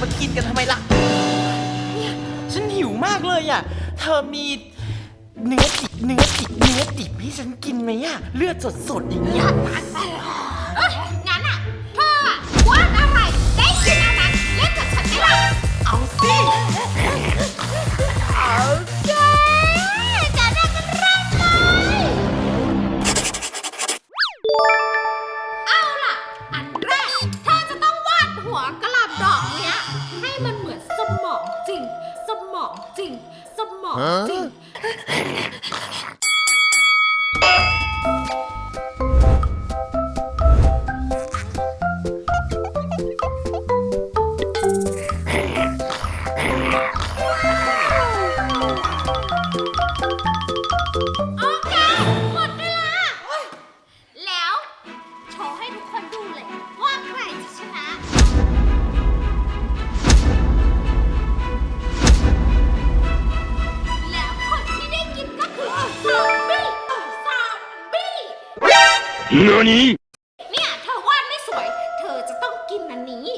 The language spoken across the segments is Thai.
มากินกันทำไมล่ะเนี่ยฉันหิวมากเลยอะ เธอมีเนื้อดิบเนื้อดิบเนื้อดิบให้ฉันกินไหมอะ เลือดสดๆอย่างเงี้ยเอ้ยงั้นอะ เธออะวาดอะไร ได้กินอะไรเล่นกับฉันไหมล่ะ เอาสิ ให้มันเหมือนสมองจริง สมองจริง สมองจริง 何เนี่ยเธอวาดไม่สวย เธอจะต้องกินอันนี้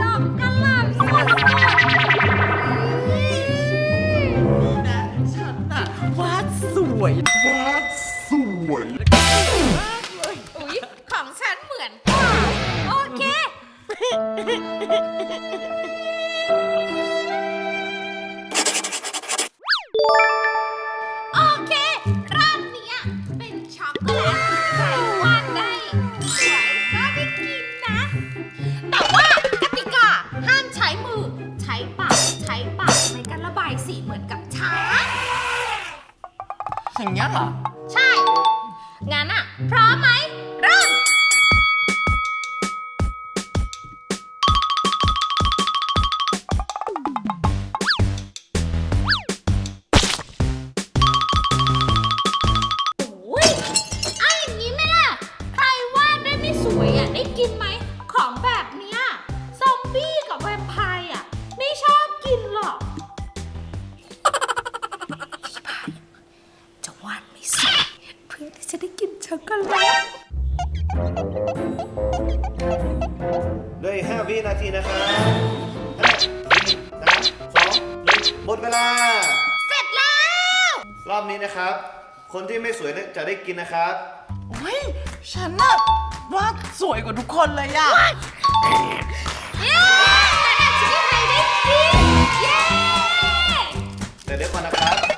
ดอกกระหล่ำสดนะฉันน่ะวาดสวยวาดสวยม พร้อมไหม กินช็อกโกแลตเหลยห้าวินาทีนะครับห้าสี่สามสองหนึ่งหมดเวลา เสร็จแล้ว รอบนี้นะครับ คนที่ไม่สวยจะได้กินนะครับเฮ้ยฉันน่ะวาดสวยกว่าทุกคนเลยอะเย้แต่ชิคกี้พายได้กินเย้ แต่เดี๋ยวก่อนนะครับ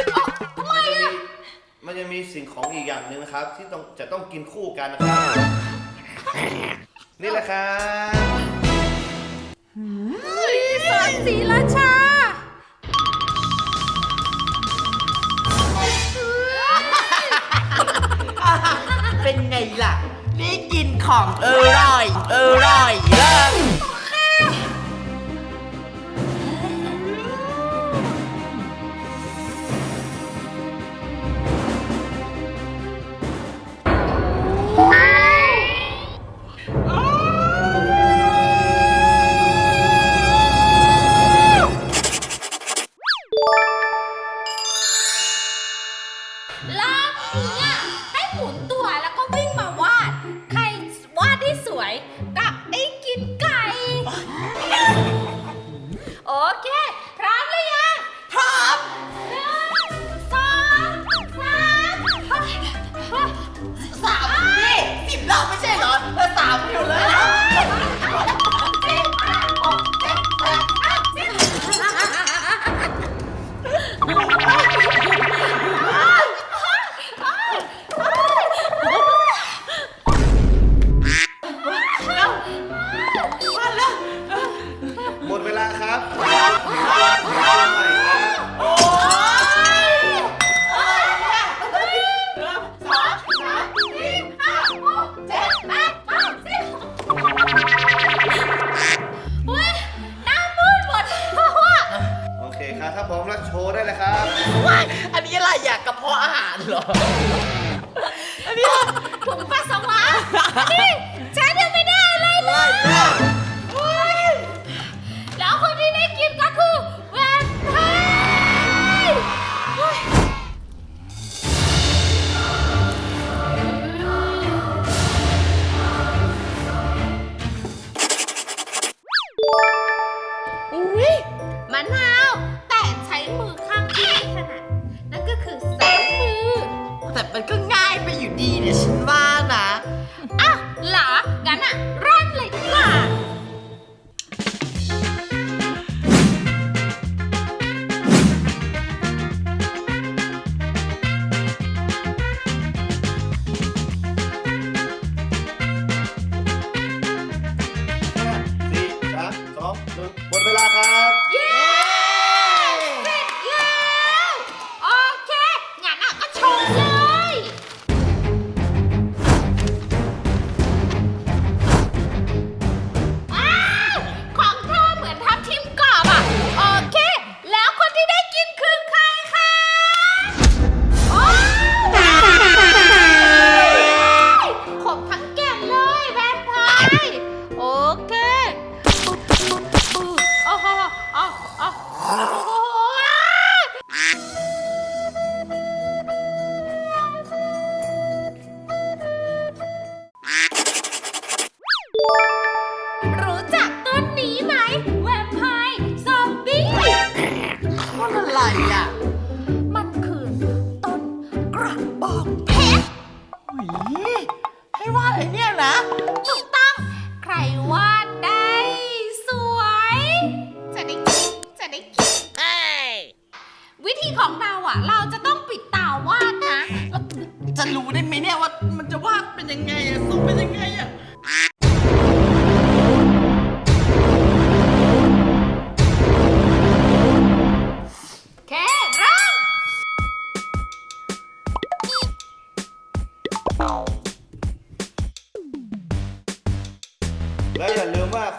มันจะมีสิ่งของอีกอย่างหนึ่งนะครับ ที่ต้องจะต้องกินคู่กันนะครับ นี่แหละครับสอนสีราชา เป็นไงล่ะ ได้กินของอร่อยออร่อยเลิศ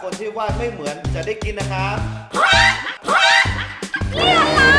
คนที่วาดไม่เหมือนจะได้กินนะครับ เรียนอะไร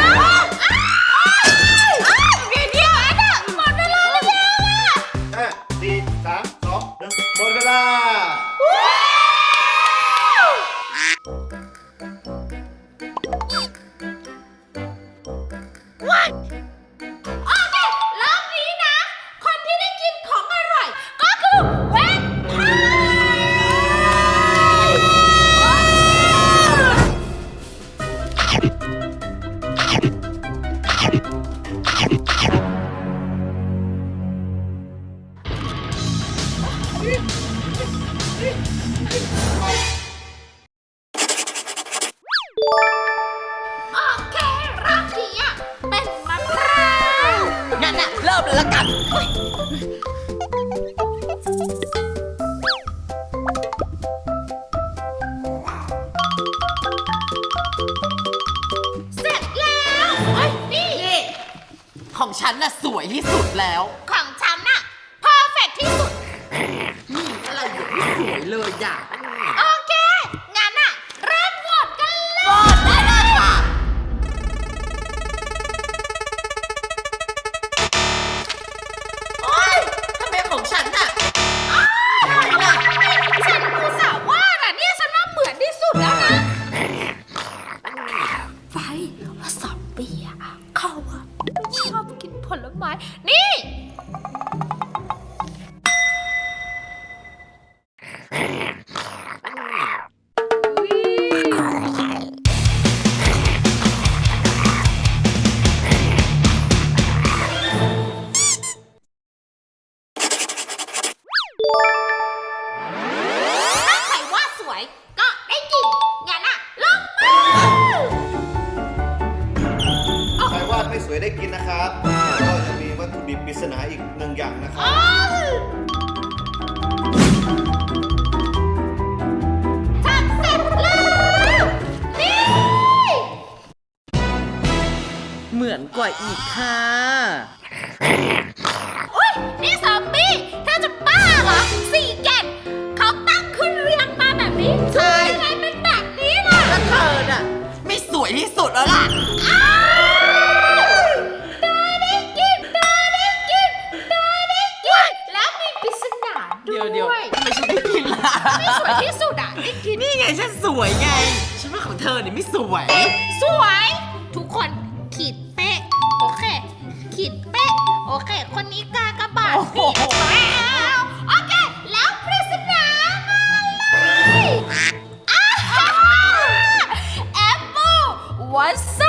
เสร็จแล้วเฮ้ยนี่ของฉันน่ะสวยที่สุดแล้ว ของฉันน่ะเพอร์เฟกที่สุดนี่อะไรอยู่สวยเลยอยาก สวยๆได้กินนะครับก็จะมีวัตถุดิบปริศนาอีกหนึ่งอย่างนะครับเสร็จแล้ว นี่ เหมือนกว่าอีกค่ะ อุ้ยนี่ซอมบี้เธอจะบ้าเหรอสี่แกะเขาตั้งขึ้นเรียงมาแบบนี้ใช่ ทำไมเป็นแบบนี้ล่ะ แล้วเธอน่ะ ไม่สวยที่สุดแล้วล่ะ ไม่สวย สวย ทุกคนขีดเป๊ะ โอเค ขีดเป๊ะ โอเค คนนี้กากระบาดโอ้นี่โห แล้วโอเค แล้วปริศนามาเลยอ้าวแอปเปิ้ลวัส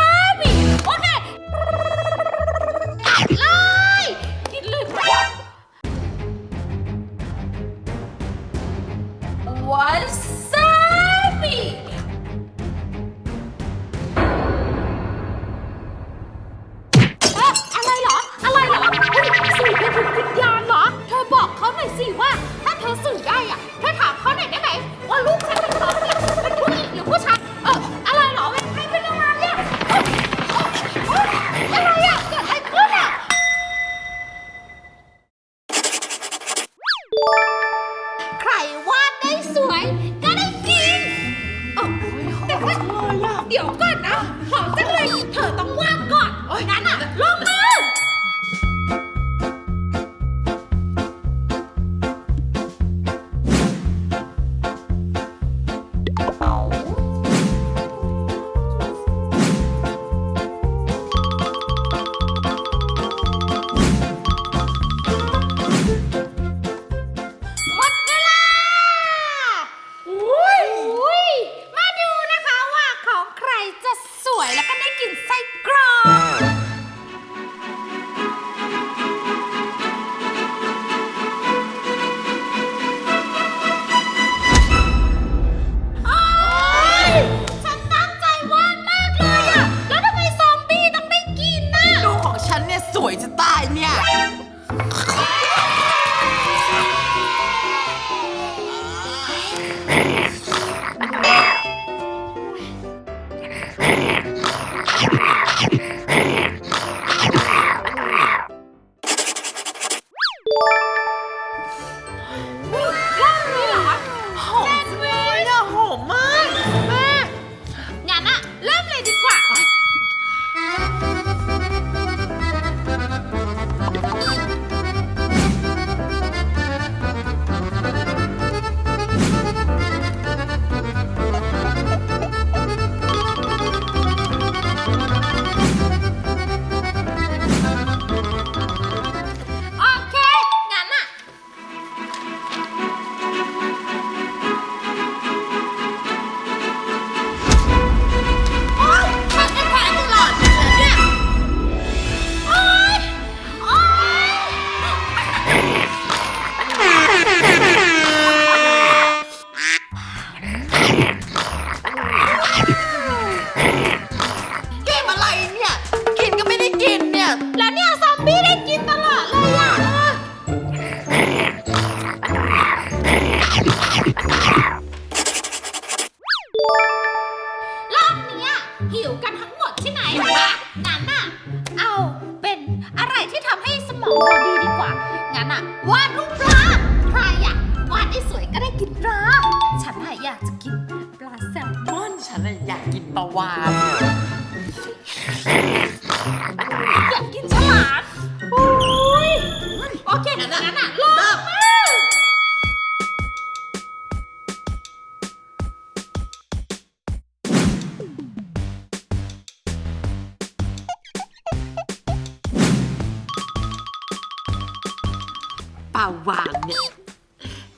ปลาวานเนี่ย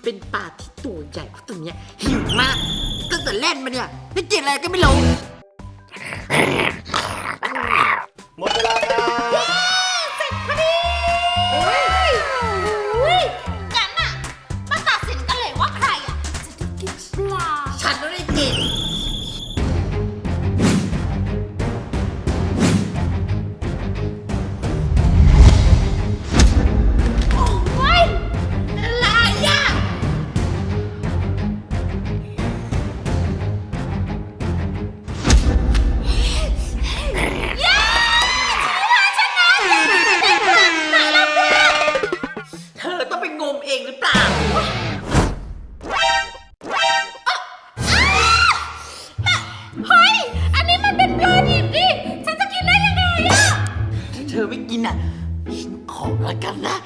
เป็นปลาที่ตัวใหญ่ตัวเนี้ยหิวมากตั้งแต่แล่นมาเนี่ยไม่กินอะไรก็ไม่ลง ละกันนะ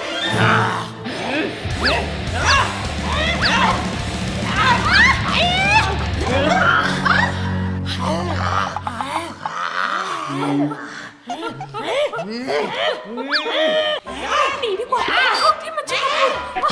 หนีดีกว่าห้องที่มันชอบ